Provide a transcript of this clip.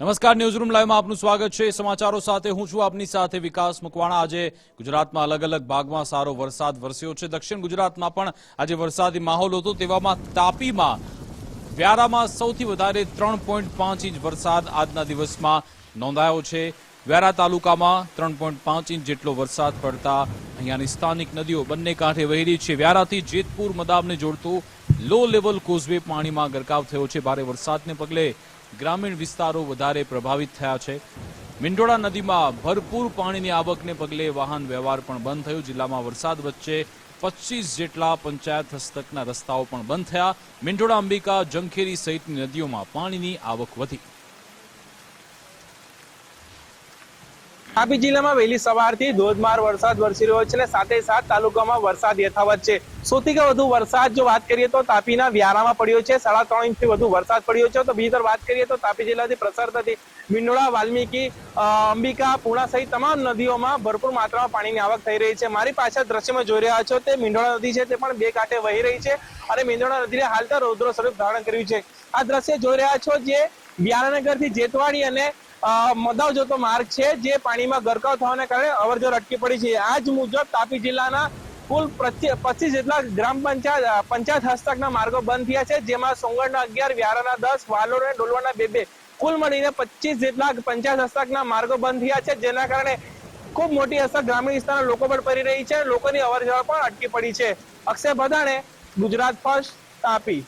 નમસ્કાર ન્યૂઝરૂમ લાઈવમાં આપનું સ્વાગત છે. સમાચારો સાથે હું છું આપની સાથે વિકાસ મકવાણા. આજે ગુજરાતમાં અલગ અલગ ભાગમાં સારો વરસાદ વરસ્યો છે. દક્ષિણ ગુજરાતમાં પણ આજે વરસાદી માહોલ હતો. તેવામાં તાપીમાં વ્યારામાં સૌથી વધારે ત્રણ ઇંચ વરસાદ આજના દિવસમાં નોંધાયો છે. વ્યારા તાલુકામાં ત્રણ ઇંચ જેટલો વરસાદ પડતા અહીંયાની સ્થાનિક નદીઓ બંને કાંઠે વહી રહી છે. વ્યારાથી જેતપુર, મદામને જોડતું લો લેવલ કોઝવે પાણીમાં ગરકાવ થયો છે. ભારે વરસાદને પગલે ગ્રામીણ વિસ્તારો વધારે પ્રભાવિત થયા છે. મિંડોળા નદીમાં ભરપૂર પાણીની આવકને પગલે વાહન વ્યવહાર પણ બંધ થયો. જિલ્લામાં વરસાદ વચ્ચે પચીસ જેટલા પંચાયત હસ્તકના રસ્તાઓ પણ બંધ થયા. મિંડોળા અંબિકા જંખેરી સહિતની નદીઓમાં પાણીની આવક વધી. તાપી જિલ્લામાં વહેલી સવારથી ધોધમાર વરસાદ વરસી રહ્યો છે અને સાથે સાથ તાલુકામાં વરસાદ યથાવત છે. સૌથી વધુ વરસાદ જો વાત કરીએ તો તાપીના વ્યારામાં પડ્યો છે. સાડા ત્રણ ઇંચથી વધુ વરસાદ પડ્યો છે. તો બીજી તરફ વાત કરીએ તો તાપી જિલ્લાથી પ્રસાર થતી મિંડોળા વાલ્મીકી અંબિકા, પૂર્ણા સહિત તમામ નદીઓમાં ભરપૂર માત્રામાં પાણીની આવક થઈ રહી છે. મારી પાછળ દ્રશ્યમાં જોઈ રહ્યા છો તે મિંડોળા નદી છે. તે પણ બે કાંઠે વહી રહી છે અને મિંડોળા નદીને હાલ તો રૌદ્ર સ્વરૂપ ધારણ કર્યું છે. આ દ્રશ્ય જોઈ રહ્યા છો જે વ્યારાનગરથી જેતવાડી અને મદાવ જતો માર્ગ છે જે પાણીમાં ગરકાવ થવાને કારણે અવરજવર અટકી પડી છે. આ જ મુજબ તાપી જિલ્લાના કુલ પચીસ જેટલા ગ્રામ પંચાયત પંચાયત હસ્તકના માર્ગો બંધ થયા છે, જેમાં સોંગણના અગિયાર, વ્યારાના દસ, વાલોડ અને ડોલવાના બે બે. કુલ મળીને પચીસ જેટલા પંચાયત હસ્તકના માર્ગો બંધ થયા છે, જેના કારણે ખૂબ મોટી અસર ગ્રામીણ વિસ્તારના લોકો પર પડી રહી છે લોકોની અવર જવર પણ અટકી પડી છે. અક્ષય બધાણે ગુજરાત ફર્સ્ટ, તાપી.